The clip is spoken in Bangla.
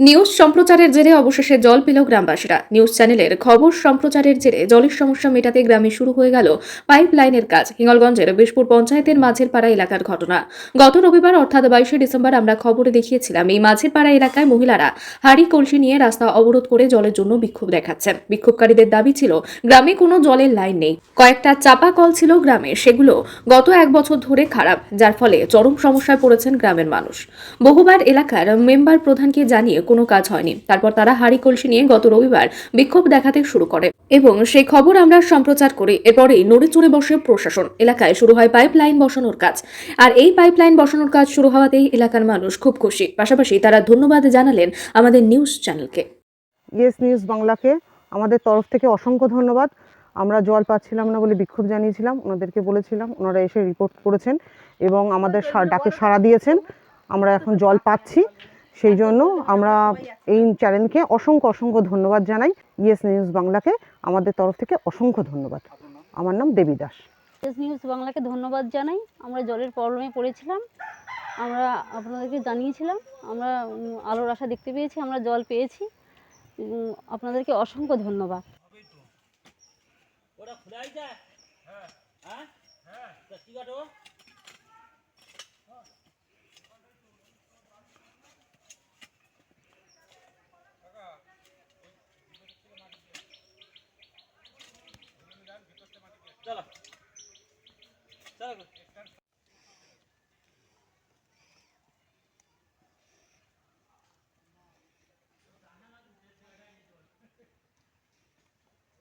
নিউজ সম্প্রচারের জেরে অবশেষে জল পেল গ্রামবাসীরা। নিউজ চ্যানেলের খবর সম্প্রচারের জেরে জলের সমস্যা মেটাতে গ্রামে শুরু হয়ে গেল পাইপ লাইনের কাজ। হিঙ্গলগঞ্জের বিশপুর পঞ্চায়েতের মাঝের পাড়া এলাকার ঘটনা। গত রবিবার, অর্থাৎ বাইশে ডিসেম্বর, আমরা খবরে দেখিয়েছিলাম, এই মাঝের পাড়া এলাকায় মহিলারা হাড়ি, কলসি নিয়ে রাস্তা অবরোধ করে জলের জন্য বিক্ষোভ দেখাচ্ছেন। বিক্ষোভকারীদের দাবি ছিল, গ্রামে কোনো জলের লাইন নেই। কয়েকটা চাপা কল ছিল গ্রামে, সেগুলো গত এক বছর ধরে খারাপ, যার ফলে চরম সমস্যায় পড়েছেন গ্রামের মানুষ। বহুবার এলাকার মেম্বার প্রধানকে জানিয়ে কোনো কাজ হয়নি। তারপর তারা হাড়ি কলসি নিয়ে গত রবিবার বিক্ষোভ দেখাতে শুরু করে। এবং সেই খবর আমরা সম্প্রচার করি। এরপরেই নড়ে চড়ে বসে প্রশাসন। এলাকায় শুরু হয় পাইপ লাইন বসানোর কাজ। আর এই পাইপ লাইন বসানোর কাজ শুরু হওয়াতেই এলাকার মানুষ খুব খুশি। পাশাপাশি তারা ধন্যবাদ জানালেন আমাদের নিউজ চ্যানেলকে ইয়েস নিউজ বাংলাকে আমাদের তরফ থেকে অসংখ্য ধন্যবাদ। আমরা জল পাচ্ছিলাম না বলে বিক্ষোভ জানিয়েছিলাম, ওনাদেরকে বলেছিলাম, ওনারা এসে রিপোর্ট করেছেন এবং আমাদের ডাকে সাড়া দিয়েছেন। আমরা এখন জল পাচ্ছি। সেই জন্য আমরা এই চ্যানেলকে অসংখ্য অসংখ্য ধন্যবাদ জানাই। ইয়েস নিউজ বাংলাকে আমাদের তরফ থেকে অসংখ্য ধন্যবাদ। আমার নাম দেবী দাস। এস নিউজ বাংলাকে ধন্যবাদ জানাই। আমরা জলের প্রবলেমে পড়েছিলাম। আমরা আপনাদেরকে জানিয়েছিলাম। আমরা আলোর আশা দেখতে পেয়েছি আমরা জল পেয়েছি। আপনাদেরকে অসংখ্য ধন্যবাদ। चला. चला.